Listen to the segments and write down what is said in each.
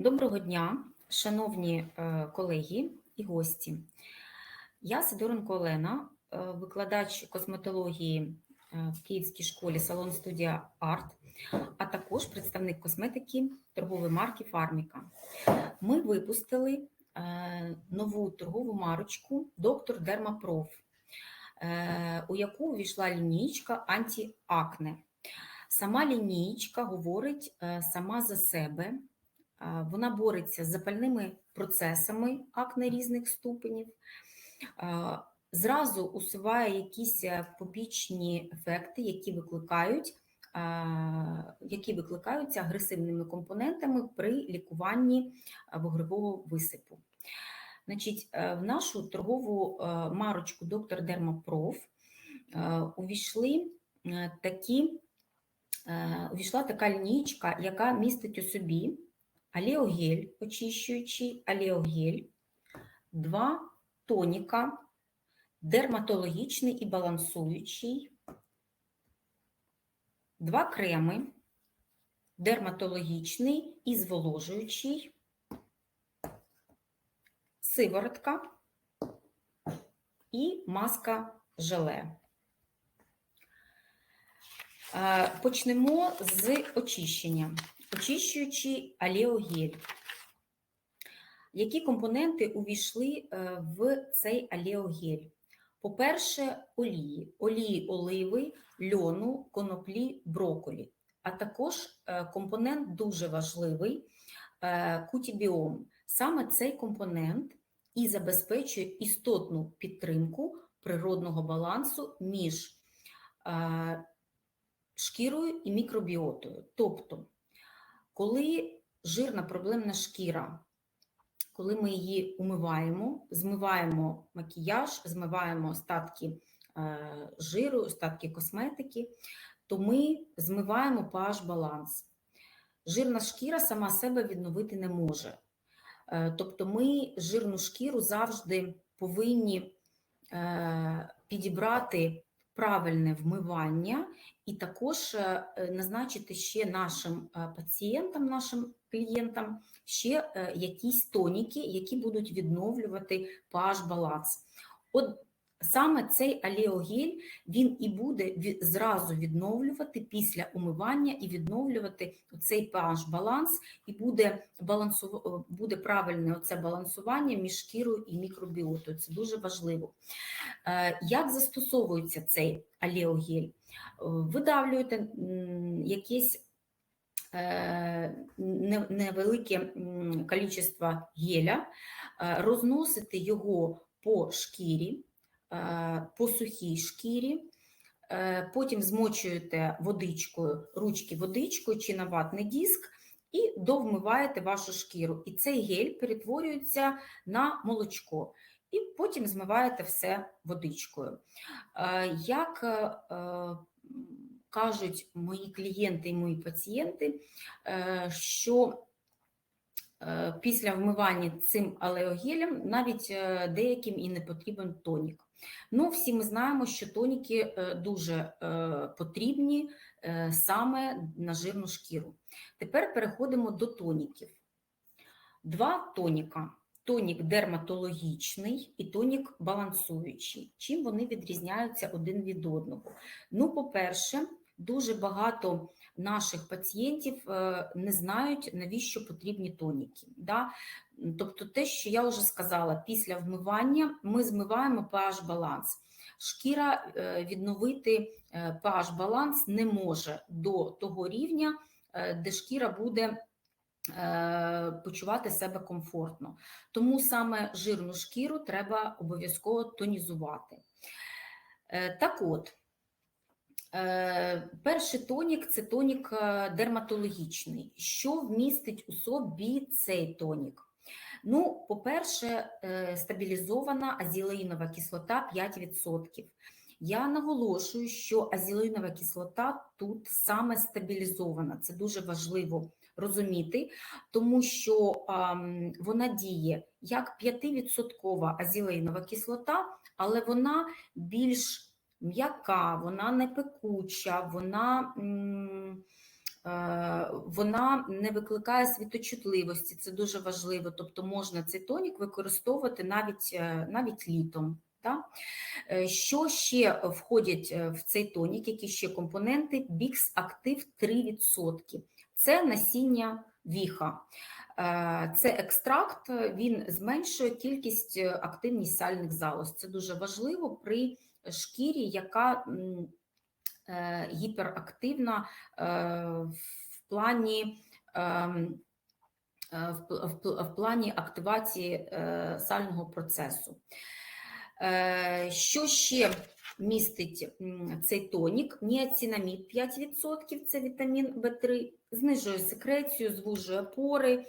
Доброго дня, шановні е, колеги і гості. Я Сидоренко Олена, е, викладач косметології е, в Київській школі салон студія Арт, а також представник косметики торгової марки Фарміка. Ми випустили нову торгову марочку Доктор Дермапроф, у яку увійшла лінійка антиакне. Сама лінійка говорить сама за себе. Вона бореться з запальними процесами акне різних ступенів, зразу усуває якісь е, побічні ефекти, які викликають, які викликаються агресивними компонентами при лікуванні вугрового висипу. Значить, е, В нашу торгову е, марочку Доктор Дермапроф увійшли такі, увійшла така лінійка, яка містить у собі алеогель очищуючий, алеогель, два тоніка, дерматологічний і балансуючий, два креми, дерматологічний і зволожуючий, сиворотка і маска желе. Е, почнемо з очищення очищуючий алеогель. Які компоненти увійшли е, в цей алеогель? По-перше, олії, олії оливи, льону, коноплі, броколі, а також е, компонент дуже важливий е, кутібіом. Саме цей компонент і забезпечує істотну підтримку природного балансу між шкірою і мікробіотою. Тобто коли жирна проблемна шкіра, коли ми її умиваємо, змиваємо макіяж, змиваємо остатки е, жиру, остатки косметики, то ми змиваємо pH баланс. Жирна шкіра сама себе відновити не може. Е, тобто ми жирну шкіру завжди повинні е, підібрати правильне вмивання, і також е, назначити ще нашим е, пацієнтам, нашим клієнтам ще е, якісь тоніки, які будуть відновлювати pH баланс. От Саме цей алеогель він і буде зразу відновлювати після умивання і відновлювати цей pH баланс, і буде балансу, буде правильне оце балансування між шкірою і мікробіотою. Це дуже важливо. Е, як застосовується цей алеогель? Е, видавлюєте якесь е, невелике кількість геля, розносите його по шкірі. Е, по сухій шкірі, е, потім змочуєте водичкою, ручки водичкою чи на ватний диск, і довмиваєте вашу шкіру. І цей гель перетворюється на молочко. І потім змиваєте все водичкою. Е, як кажуть мої клієнти і мої пацієнти, що після вмивання цим алеогелем навіть деяким і не потрібен тонік. Ну, всі ми знаємо, що тоніки е, дуже е, потрібні е, саме на жирну шкіру. Тепер переходимо до тоніків. Два тоніка. Тонік дерматологічний і тонік балансуючий. Чим вони відрізняються один від одного? Ну, по-перше, дуже багато наших пацієнтів е, не знають, навіщо потрібні тоніки. Да? Тобто, те, що я вже сказала, після вмивання ми змиваємо pH баланс. Шкіра е, відновити pH е, баланс не може до того рівня, де шкіра буде. Почувати себе комфортно. Тому саме жирну шкіру треба обов'язково тонізувати. Так от, перший тонік це тонік е, дерматологічний. Що вмістить у собі цей тонік? Ну, По-перше, е, стабілізована азілеїнова кислота 5%. Я наголошую, що азілеїнова кислота тут саме стабілізована. Це дуже важливо розуміти, тому що вона діє як 5% азілеїнова кислота, але вона більш м'яка, вона не пекуча, вона Е, Вона не викликає світочутливості, це дуже важливо. Тобто можна цей тонік використовувати навіть, е, навіть літом. Так? Е, Що ще входять в цей тонік, які ще компоненти? Бікс Актив 3%. Це насіння віха. Це екстракт, він зменшує кількість активність сальних залоз. Це дуже важливо при шкірі, яка е, гіперактивна е, в плані. е, в плані активації сального процесу. Що ще містить цей тонік? Ніацинамід 5%, це вітамін В3, знижує секрецію, звужує пори,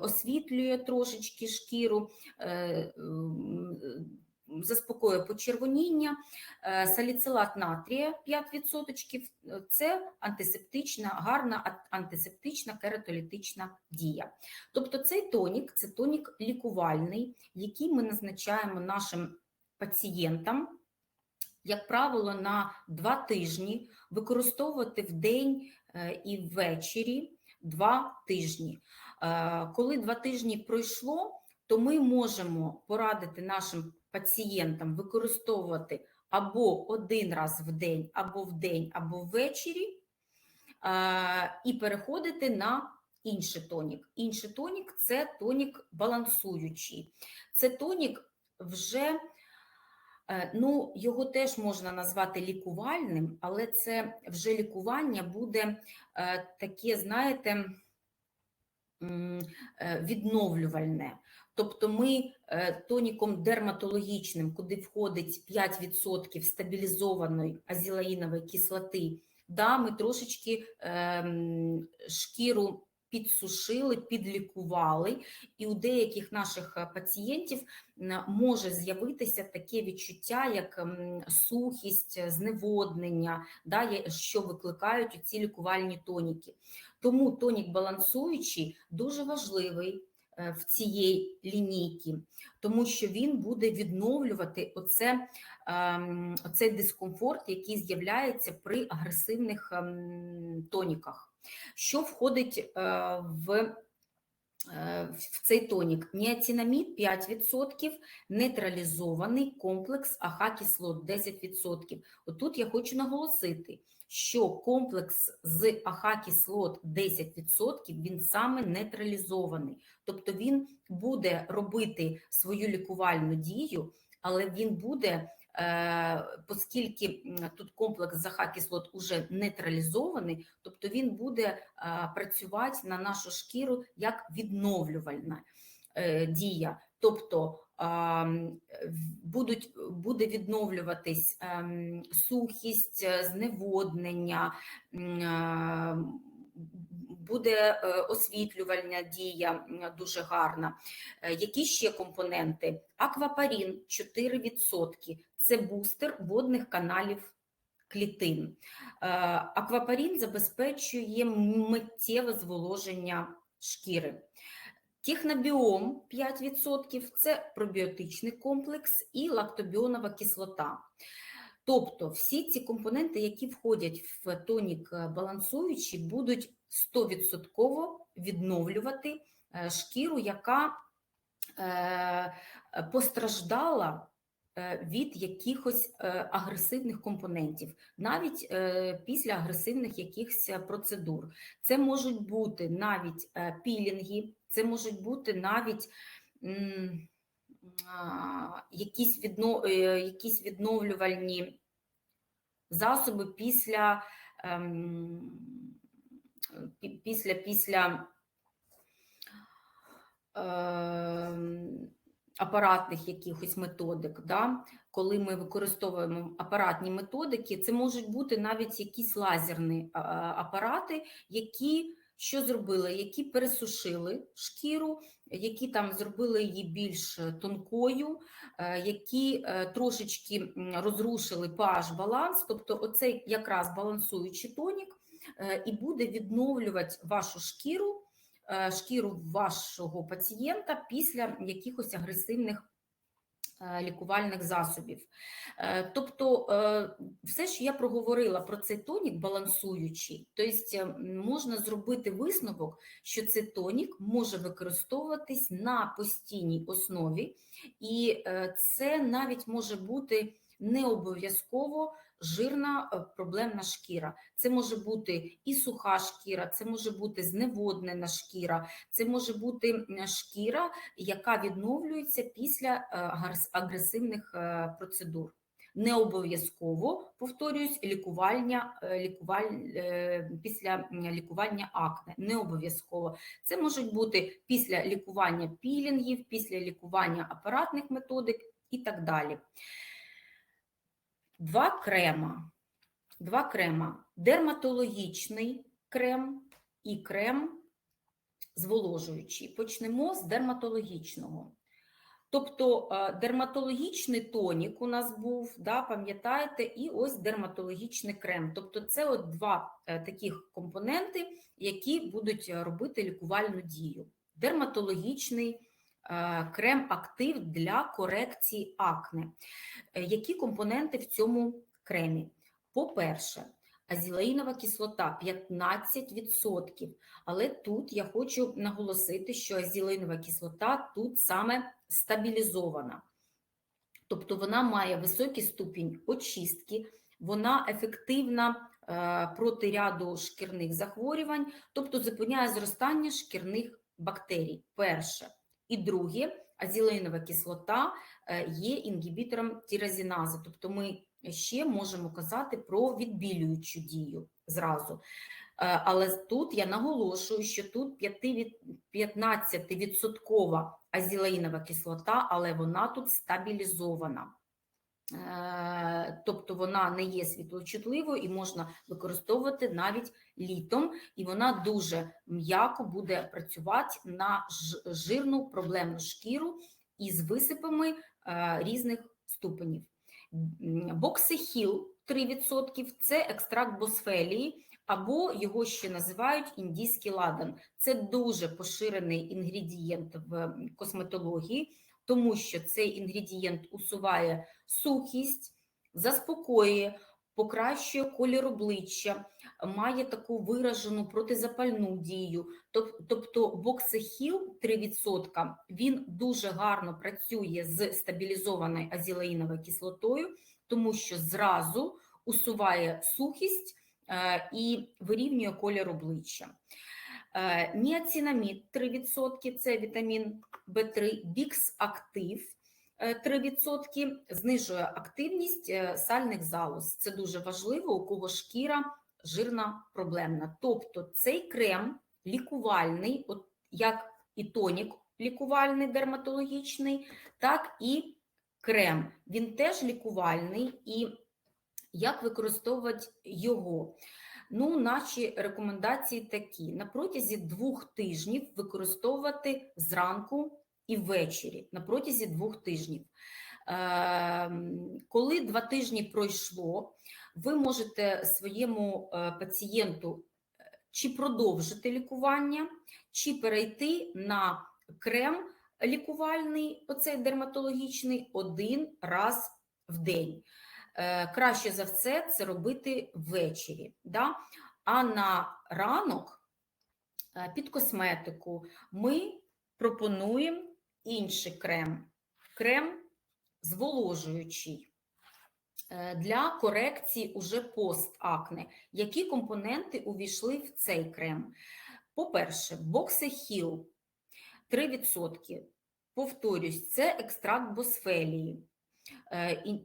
освітлює трошечки шкіру, заспокоює почервоніння, Е, саліцилат натрія 5%, це антисептична, гарна антисептична кератолітична дія. Тобто цей тонік це тонік лікувальний, який ми назначаємо нашим пацієнтам, як правило, на два тижні використовувати в день е, і ввечері два тижні. Е, Коли два тижні пройшло, то ми можемо порадити нашим пацієнтам використовувати або один раз в день, або в день, або ввечері, і переходити на інший тонік. Інший тонік це тонік балансуючий. Це тонік вже, е, ну, його теж можна назвати лікувальним, але це вже лікування буде е, таке, знаєте, е, відновлювальне. Тобто ми е, тоніком дерматологічним, куди входить 5% стабілізованої азілаїнової кислоти, да, ми трошечки ем, шкіру підсушили, підлікували, і у деяких наших е, пацієнтів може з'явитися таке відчуття, як сухість, е, зневоднення, да, що викликають ці лікувальні тоніки. Тому тонік балансуючий дуже важливий в цієї лінійки, тому що він буде відновлювати оце, ем, оцей дискомфорт, який з'являється при агресивних ем, тоніках. Що входить е, в е, в цей тонік ніацинамід 5%, нейтралізований комплекс АХ-кислот 10%. Отут я хочу наголосити, що комплекс з АХ-кислот 10% він саме нейтралізований. Тобто він буде робити свою лікувальну дію, але він буде, е, оскільки тут комплекс з АХ-кислот уже нейтралізований, тобто він буде е, працювати на нашу шкіру як відновлювальна е, дія. Тобто будуть, буде відновлюватись ем, сухість, е, зневоднення, м, буде е, освітлювальна дія дуже гарна. Е, Які ще компоненти? Аквапарін 4%. Це бустер водних каналів клітин. Е, Аквапарін забезпечує миттєве зволоження шкіри. Технобіом 5% це пробіотичний комплекс і лактобіонова кислота. Тобто всі ці компоненти, які входять в тонік е, балансуючий, будуть 100% відновлювати е, шкіру, яка е, постраждала від якихось агресивних компонентів, навіть після агресивних якихось процедур. Це можуть бути навіть пілінги, це можуть бути навіть якісь, відно, е, якісь відновлювальні засоби після, ем, після, після ем, апаратних якихось методик. Да? Коли ми використовуємо апаратні методики, це можуть бути навіть якісь лазерні апарати, які що зробили, які пересушили шкіру, які там зробили її більш тонкою, е, які е, трошечки розрушили pH баланс, тобто оцей якраз балансуючий тонік, е, і буде відновлювати вашу шкіру, е, шкіру вашого пацієнта після якихось агресивних е, лікувальних засобів. Е, Тобто, е, все, що я проговорила про цей тонік балансуючий, тобто можна зробити висновок, що цей тонік може використовуватись на постійній основі, і е, це навіть може бути не обов'язково жирна е, проблемна шкіра. Це може бути і суха шкіра, це може бути зневоднена шкіра, це може бути шкіра, яка відновлюється після е, агресивних е, процедур. Не обов'язково повторюсь, лікування лікуваль, після лікування акне. Не обов'язково. Це можуть бути після лікування пілінгів, після лікування апаратних методик і так далі. Два крема. Два крема. Дерматологічний крем і крем зволожуючий. Почнемо з дерматологічного. Тобто е, дерматологічний тонік у нас був, да, пам'ятаєте, і ось дерматологічний крем. Тобто це от два е, таких компоненти, які будуть е, робити лікувальну дію. Дерматологічний е, крем-актив для корекції акне. Е, Які компоненти в цьому кремі? По-перше, азілеїнова кислота 15%. Але тут я хочу наголосити, що азілеїнова кислота тут саме стабілізована. Тобто вона має високий ступінь очистки, вона ефективна е, проти ряду шкірних захворювань, тобто зупиняє зростання шкірних бактерій. Перше. І друге, азілеїнова кислота е, є інгібітором тіразінази, тобто ми ще можемо казати про відбілюючу дію зразу. Е, Але тут я наголошую, що тут 15% азілеїнова кислота, але вона тут стабілізована. Е, Тобто вона не є світлочутливою і можна використовувати навіть літом, і вона дуже м'яко буде працювати на жирну проблемну шкіру із висипами е, різних ступенів. Боксихіл 3% – це екстракт босфелії, або його ще називають індійський ладан. Це дуже поширений інгредієнт в косметології, тому що цей інгредієнт усуває сухість, заспокоює, покращує колір обличчя, має таку виражену протизапальну дію. Тобто боксихіл 3%, він дуже гарно працює з стабілізованою азілеїновою кислотою, тому що зразу усуває сухість е, і вирівнює колір обличчя. Е, Ніацинамід 3% – це вітамін В3, бікс-актив е, 3% знижує активність е, сальних залоз. Це дуже важливо, у кого шкіра жирна проблемна. Тобто цей крем лікувальний, от як і тонік лікувальний дерматологічний, так і крем. Він теж лікувальний і як використовувати його? Ну, наші рекомендації такі: на протязі двох тижнів використовувати зранку і ввечері, на протязі двох тижнів. Ем, Коли два тижні пройшло, ви можете своєму е, пацієнту е, чи продовжити лікування, чи перейти на крем лікувальний, оцей дерматологічний, один раз в день. Е, Краще за все це робити ввечері. Да? А на ранок е, під косметику ми пропонуємо інший крем. Крем зволожуючий е, для корекції уже постакне. Які компоненти увійшли в цей крем? По-перше, боксихіл 3%. Повторюсь, це екстракт босфелії,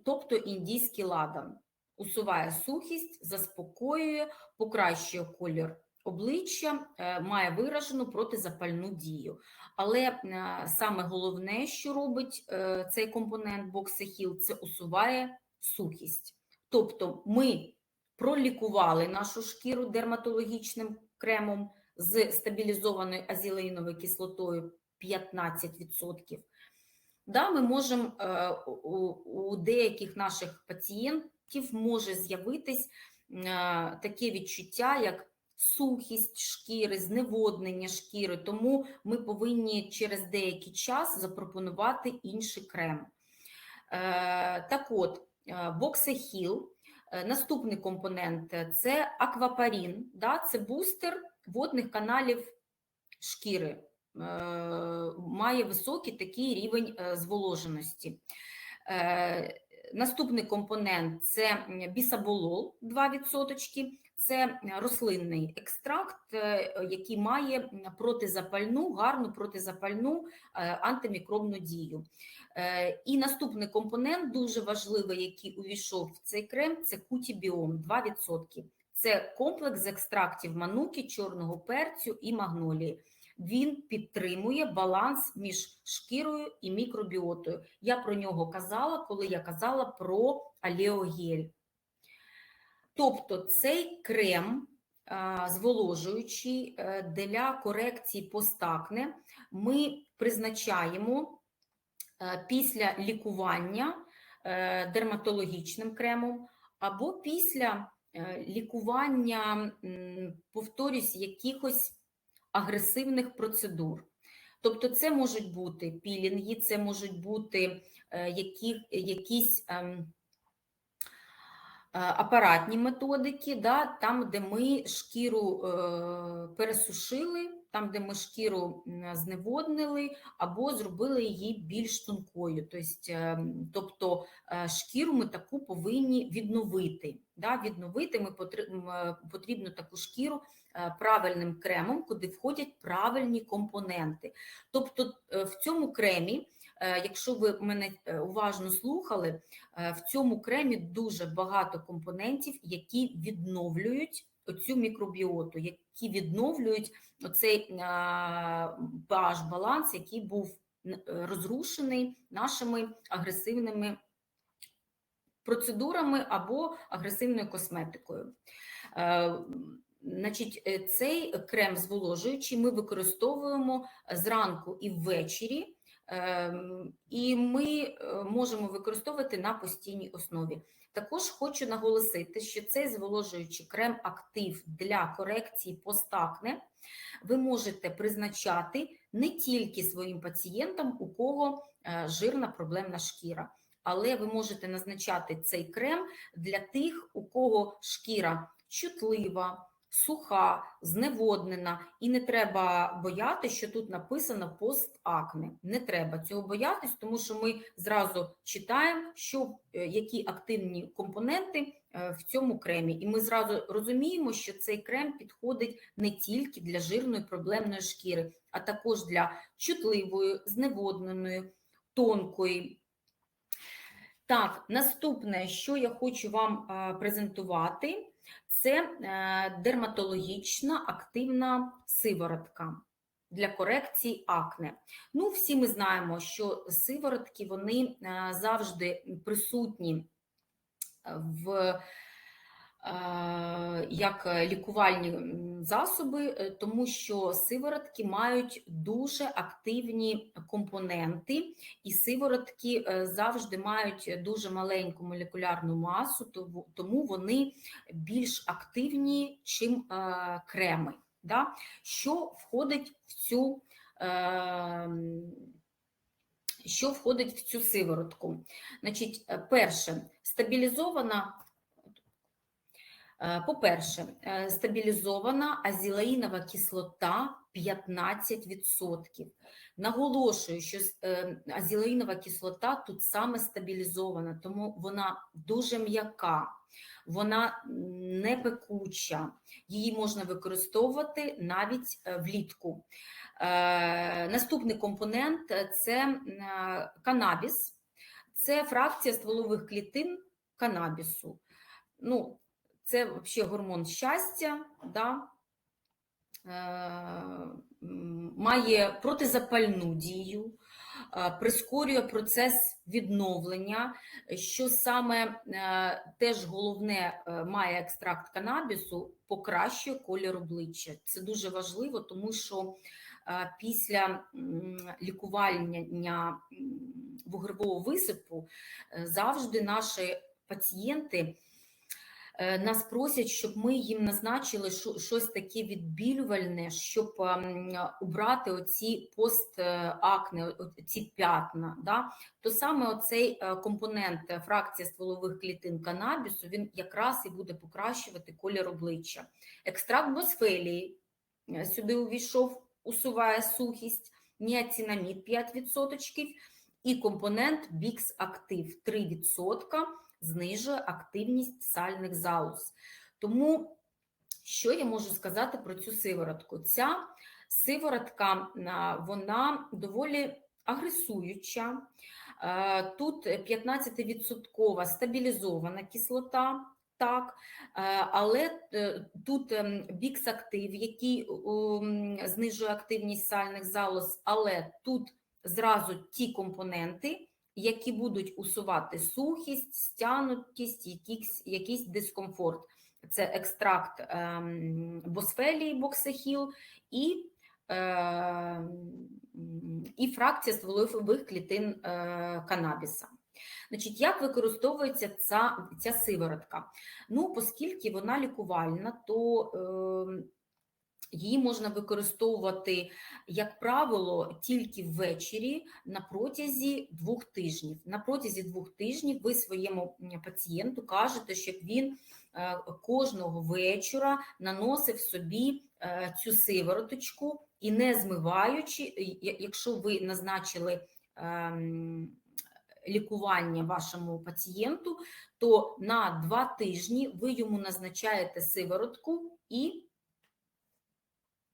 тобто індійський ладан. Усуває сухість, заспокоює, покращує колір обличчя, е, має виражену протизапальну дію. Але е, саме головне, що робить е, цей компонент боксихіл, це усуває сухість. Тобто ми пролікували нашу шкіру дерматологічним кремом з стабілізованою азілеїновою кислотою 15%. Да, ми можемо е, у, деяких наших пацієнтів може з'явитись е, таке відчуття, як сухість шкіри, зневоднення шкіри, тому ми повинні через деякий час запропонувати інший крем. Е, Так от, боксехіл, наступний компонент це аквапарін, да, це бустер водних каналів шкіри, має високий такий рівень е, зволоженості. Е, Наступний компонент це бісаболол 2%. Це рослинний екстракт, е, який має протизапальну, гарну протизапальну е, антимікробну дію. Е, І наступний компонент, дуже важливий, який увійшов в цей крем, це кутібіом 2%. Це комплекс з екстрактів мануки, чорного перцю і магнолії. Він підтримує баланс між шкірою і мікробіотою. Я про нього казала, коли я казала про алеогель. Тобто цей крем зволожуючий е, для корекції постакне ми призначаємо е, після лікування е, дерматологічним кремом або після лікування, повторюсь, якихось агресивних процедур. Тобто, це можуть бути пілінги, це можуть бути е, які, якісь ем, е, апаратні методики, да, там, де ми шкіру е, пересушили, там, де ми шкіру зневоднили, або зробили її більш тонкою. Тобто, е, тобто шкіру ми таку повинні відновити. Да, відновити ми потр- потрібно таку шкіру правильним кремом, куди входять правильні компоненти. Тобто е, в цьому кремі, е, якщо ви мене е, уважно слухали, е, в цьому кремі дуже багато компонентів, які відновлюють оцю мікробіоту, які відновлюють оцей pH баланс, який був е, розрушений нашими агресивними процедурами або агресивною косметикою. Значить, е, цей крем зволожуючий ми використовуємо зранку і ввечері, ем, і ми е, можемо використовувати на постійній основі. Також хочу наголосити, що цей зволожуючий крем актив для корекції постакне ви можете призначати не тільки своїм пацієнтам, у кого е, жирна проблемна шкіра, але ви можете назначати цей крем для тих, у кого шкіра чутлива, суха, зневоднена, і не треба боятися, що тут написано постакне. Не треба цього боятись, тому що ми зразу читаємо, що, е, які активні компоненти е, в цьому кремі. І ми зразу розуміємо, що цей крем підходить не тільки для жирної проблемної шкіри, а також для чутливої, зневодненої, тонкої. Так, наступне, що я хочу вам е, презентувати, це е, дерматологічна активна сиворотка для корекції акне. Ну, всі ми знаємо, що сиворотки вони е, завжди присутні в е, як лікувальні засоби, е, тому що сиворотки мають дуже активні компоненти, і сиворотки е, завжди мають дуже маленьку молекулярну масу, тому- вони більш активні, чим е, креми. Да? Що входить в цю е, що входить в цю сиворотку? Значить, перше, стабілізована. Е, По-перше, е, стабілізована азілаїнова кислота 15%. Наголошую, що е, азілаїнова кислота тут саме стабілізована, тому вона дуже м'яка, вона не пекуча, її можна використовувати навіть влітку. Наступний компонент це канабіс, це фракція стволових клітин канабісу. Ну, це взагалі гормон щастя, да? е, має протизапальну дію, е, прискорює процес відновлення, що саме е, теж головне має екстракт канабісу, покращує колір обличчя. Це дуже важливо, тому що після лікування вугрового висипу завжди наші пацієнти Нас просять, щоб ми їм назначили щось таке відбілювальне, щоб ем, убрати оці постакне, ці п'ятна. Да? То саме оцей е, компонент е, фракція стволових клітин канабісу, він якраз і буде покращувати колір обличчя. Екстракт босфелії е, сюди увійшов, усуває сухість, ніацинамід 5% і компонент Bix Active 3% знижує активність сальних залоз. Тому, що я можу сказати про цю сиворотку? Ця сиворотка вона доволі агресуюча. Е, Тут 15% стабілізована кислота, так, е, але е, тут бікс актив, який знижує активність сальних залоз, але тут зразу ті компоненти, які будуть усувати сухість, стянутість, якийсь, якийсь дискомфорт. Це екстракт ем, босфелії, боксехіл і, ем, і фракція стволових клітин е, канабіса. Значить, як використовується ця, ця сиворотка? Ну, оскільки вона лікувальна, то е, її можна використовувати, як правило, тільки ввечері на протязі двох тижнів. На протязі двох тижнів ви своєму пацієнту кажете, щоб він е, кожного вечора наносив собі е, цю сивороточку і не змиваючи, якщо ви назначили ем, лікування вашому пацієнту, то на два тижні ви йому назначаєте сиворотку і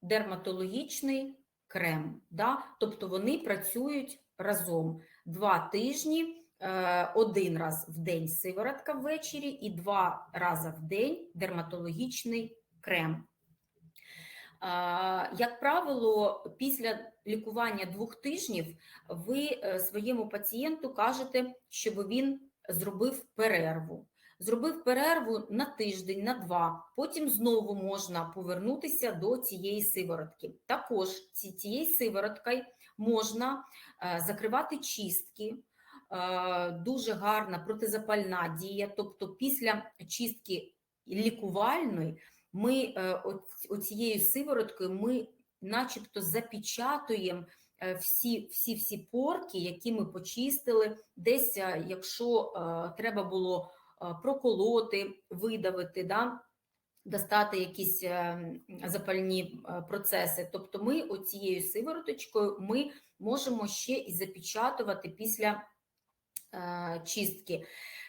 дерматологічний крем. Да? Тобто вони працюють разом два тижні, е, один раз в день сиворотка ввечері і два рази в день дерматологічний крем. Як правило, після лікування двох тижнів ви е, своєму пацієнту кажете, щоб він зробив перерву. Зробив перерву на тиждень, на два, потім знову можна повернутися до цієї сиворотки. Також ці- цією сивороткою можна е, закривати чистки, е, дуже гарна протизапальна дія, тобто після чистки лікувальної ми е, оцією сивороткою ми начебто запечатуємо всі, всі, всі порки, які ми почистили, десь, якщо треба було проколоти, видавити, да, достати якісь е, запальні е, процеси. Тобто ми оцією сивороточкою ми можемо ще і запечатувати після е, чистки.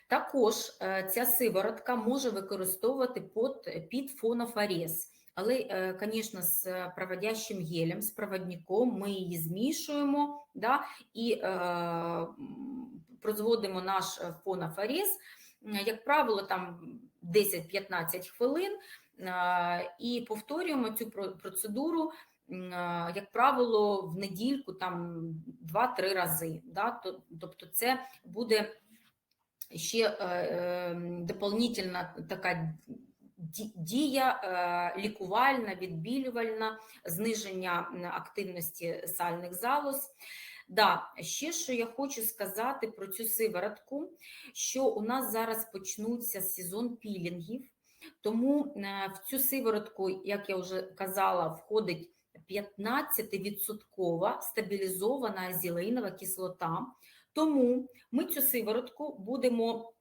Також е, ця сиворотка може використовувати під, під фонофорез. Але, звісно, з проводящим гелем, з проводником ми її змішуємо да, і е, м, прозводимо наш фонофорез. Як правило, там 10-15 хвилин е, і повторюємо цю про- процедуру, е, як правило, в недільку там 2-3 рази. Да? Тобто це буде ще е, е, дополнительна така дія лікувальна, відбілювальна, зниження активності сальних залоз. Да, ще що я хочу сказати про цю сиворотку, що у нас зараз почнуться сезон пілінгів, тому е, в цю сиворотку, як я вже казала, входить 15% стабілізована азілеїнова кислота. Тому ми цю сиворотку будемо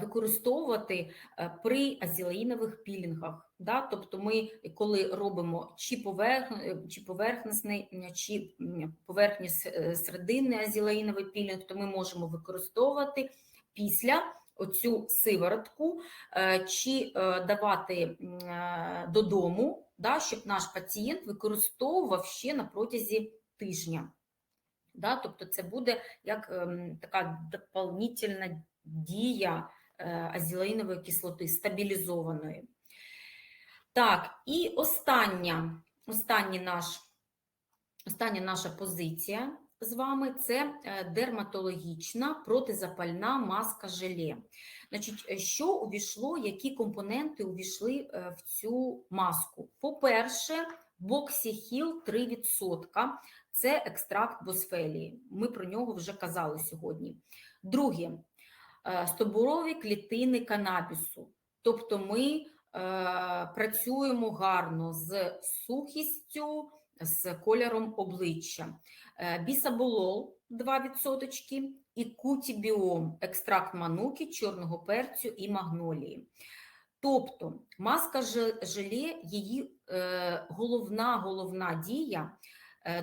використовувати е, при азілеїнових пілінгах. Да? Тобто ми, коли робимо чи, поверх, чи поверхностний, м, чи поверхні серединний азілеїновий пілінг, то ми можемо використовувати після оцю сиворотку е, чи е, давати е, додому, да, щоб наш пацієнт використовував ще на протязі тижня. Да, тобто це буде як ем, така дополнительна дія е, азілеїнової кислоти, стабілізованої. Так, і остання, останній наш, остання наша позиція з вами це е, дерматологічна протизапальна маска желе. Значить, е, що увійшло, які компоненти увійшли в цю маску? По-перше, боксіхіл 3%. Це екстракт босфелії. Ми про нього вже казали сьогодні. Друге, е, стобурові клітини канабісу. Тобто ми е, працюємо гарно з сухістю, з кольором обличчя. Е, бісаболол 2% і кутібіом, екстракт мануки, чорного перцю і магнолії. Тобто маска желе, її головна головна дія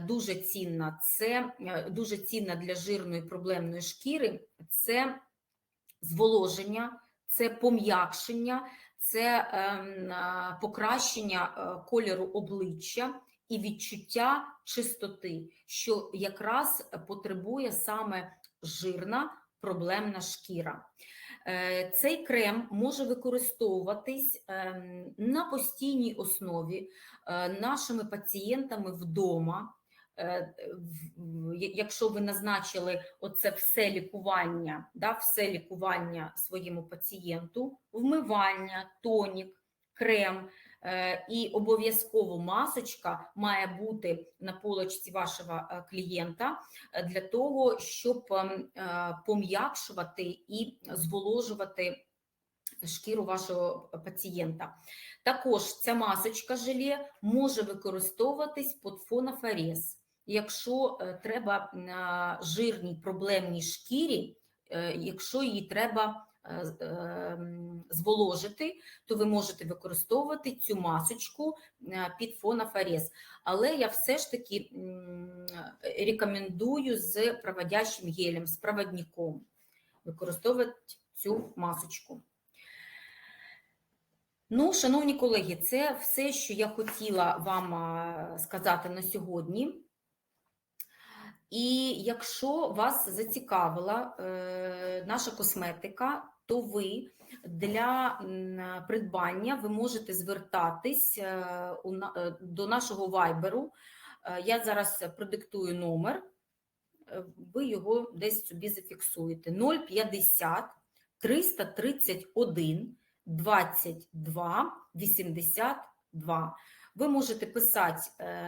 дуже цінна. Це дуже цінна для жирної проблемної шкіри. Це зволоження, це пом'якшення, це ем, покращення е, кольору обличчя і відчуття чистоти, що якраз потребує саме жирна проблемна шкіра. Е, Цей крем може використовуватись ем, на постійній основі е, нашими пацієнтами вдома. Е, Якщо ви назначили оце все лікування, да, все лікування своєму пацієнту, вмивання, тонік, крем е, і обов'язково масочка має бути на полочці вашого е, клієнта для того, щоб пом'якшувати і зволожувати шкіру вашого пацієнта. Також ця масочка желе може використовуватись під фонофорез. Якщо е, треба жирній проблемній шкірі, е, якщо її треба е, зволожити, то ви можете використовувати цю масочку під фонофорез. Але я все ж таки рекомендую з проводящим гелем, з проводником використовувати цю масочку. Ну, шановні колеги, це все, що я хотіла вам сказати на сьогодні. І якщо вас зацікавила е, наша косметика, то ви для придбання ви можете звертатись е, е, до нашого вайберу. Я зараз продиктую номер, ви його десь собі зафіксуєте. 050 331 22 82. Ви можете писати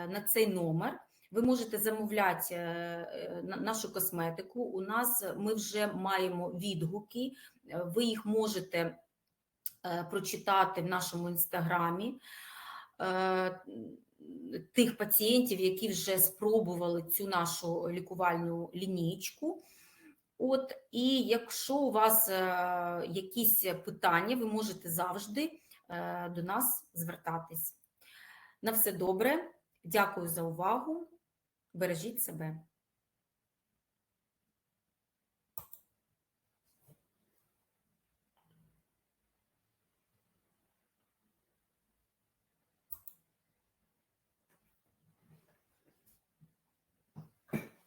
на цей номер. Ви можете замовляти е, е, на- нашу косметику. У нас ми вже маємо відгуки, е, ви їх можете е, прочитати в нашому інстаграмі. Е, Тих пацієнтів, які вже спробували цю нашу лікувальну лінійку. От, і якщо у вас е, якісь питання, ви можете завжди е, до нас звертатись. На все добре. Дякую за увагу. Бережіть себе.